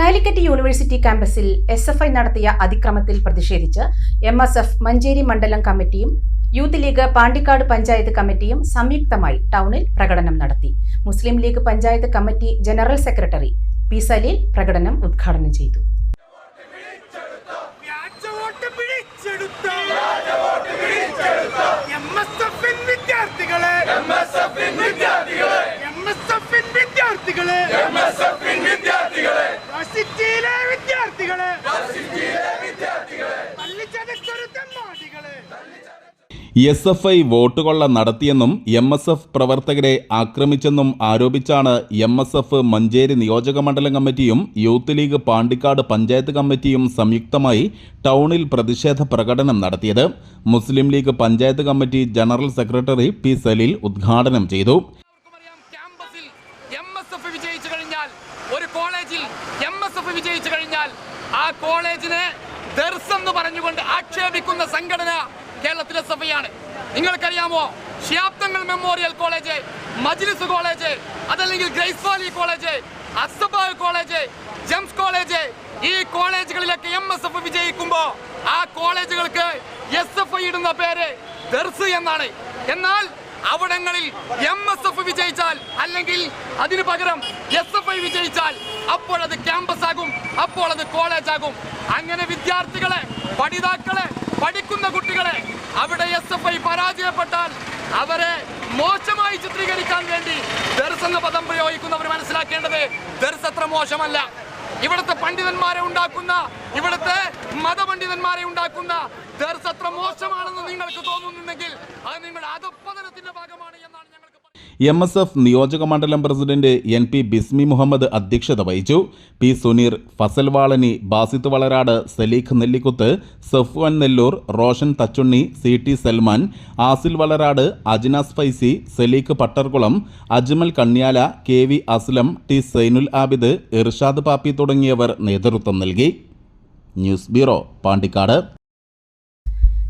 Calicut university ക്യാമ്പസിൽ S F I നടത്തിയ അതിക്രമത്തിൽ പ്രതിഷേധിച്ച് എം എസ് എഫ് മഞ്ചേരി മണ്ഡലം കമ്മിറ്റിയും യൂത്ത് ലീഗ് പാണ്ടിക്കാട് പഞ്ചായത്ത് കമ്മിറ്റിയും സംയുക്തമായി ടൗണിൽ പ്രകടനം നടത്തി. Muslim League panchayat committee general secretary P Saleel പ്രകടനം ഉദ്ഘാടനം ചെയ്തു. വിദ്യാർത്ഥികളെ എം എസ് എഫിൻ വിദ്യാർത്ഥികളെ എം എസ് എഫിൻ വിദ്യാർത്ഥികളെ എം എസ് എഫിൻ വിദ്യാർത്ഥികളെ യൂണിവേഴ്സിറ്റിയിലെ വിദ്യാർത്ഥികളെ തല്ലിച്ചതച്ചൊരു തെമ്മാടികളെ എസ് എഫ് ഐ വോട്ടുകൊള്ള നടത്തിയെന്നും എം എസ് എഫ് പ്രവർത്തകരെ ആക്രമിച്ചെന്നും ആരോപിച്ചാണ് എം എസ് എഫ് മഞ്ചേരി നിയോജക മണ്ഡലം കമ്മിറ്റിയും യൂത്ത് ലീഗ് പാണ്ടിക്കാട് പഞ്ചായത്ത് കമ്മിറ്റിയും സംയുക്തമായി ടൗണിൽ പ്രതിഷേധ പ്രകടനം നടത്തിയത്. Muslim League panchayat committee general secretary P Saleel ഉദ്ഘാടനം ചെയ്തു. ഒരു കോളേജിൽ എം എസ് എഫ് വിജയിച്ചു കഴിഞ്ഞാൽ ആ കോളേജിനെ ദർസ് എന്ന് പറഞ്ഞുകൊണ്ട് ആക്ഷേപിക്കുന്ന സംഘടന കേരളത്തിലെ സഭയാണ്. നിങ്ങൾക്കറിയാമോ? ശ്യാപ്തങ്ങൾ മെമ്മോറിയൽ കോളേജ് മജ്ലിസ് കോളേജ് അതല്ലെങ്കിൽ grace valley college Assabah college GEMS college ഈ കോളേജുകളിലൊക്കെ എം എസ് എഫ് വിജയിക്കുമ്പോ ആ കോളേജുകൾക്ക് എസ് എഫ് ഇടുന്ന പേര് ദർസ് എന്നാണ്. എന്നാൽ അവിടങ്ങളിൽ എം എസ് എഫ് വിജയിച്ചാൽ അല്ലെങ്കിൽ അതിനു പകരം എസ് എഫ് ഐ വിജയിച്ചാൽ അപ്പോഴത് ക്യാമ്പസ് ആകും അപ്പോൾ അത് കോളേജ് ആകും. അങ്ങനെ വിദ്യാർത്ഥികളെ പഠിതാക്കളെ പഠിക്കുന്ന കുട്ടികളെ അവിടെ എസ് എഫ് ഐ പരാജയപ്പെട്ടാൽ അവരെ മോശമായി ചിത്രീകരിക്കാൻ വേണ്ടി ദർസ് എന്ന പദം പ്രയോഗിക്കുന്നവർ മനസ്സിലാക്കേണ്ടത് ദർസ് അത്ര മോശമല്ല. ഇവിടുത്തെ പണ്ഡിതന്മാരെ ഉണ്ടാക്കുന്ന ഇവിടുത്തെ മതപണ്ഡിതന്മാരെ ഉണ്ടാക്കുന്ന ദർസ് മോശമാണെന്ന് നിങ്ങൾക്ക് തോന്നുന്നുണ്ടെങ്കിൽ അത് നിങ്ങളുടെ അധപ്പതനത്തിന്റെ ഭാഗമാണ് എന്നാണ്. എം എസ് എഫ് നിയോജക മണ്ഡലം president N P Bismi Muhammad അധ്യക്ഷത വഹിച്ചു. P Suneer Fasal Valani Basith Valarad Saleeq Nellikkuth Safwan Nellur Roshan Thachunni C T Salman Asil Valarad Ajnas Faizi Saleeq Pattarkulam Ajmal Kanyala K V Aslam T Sainul Abid Irshad Pappi തുടങ്ങിയവർ നേതൃത്വം നൽകി. News bureau Pandikkad.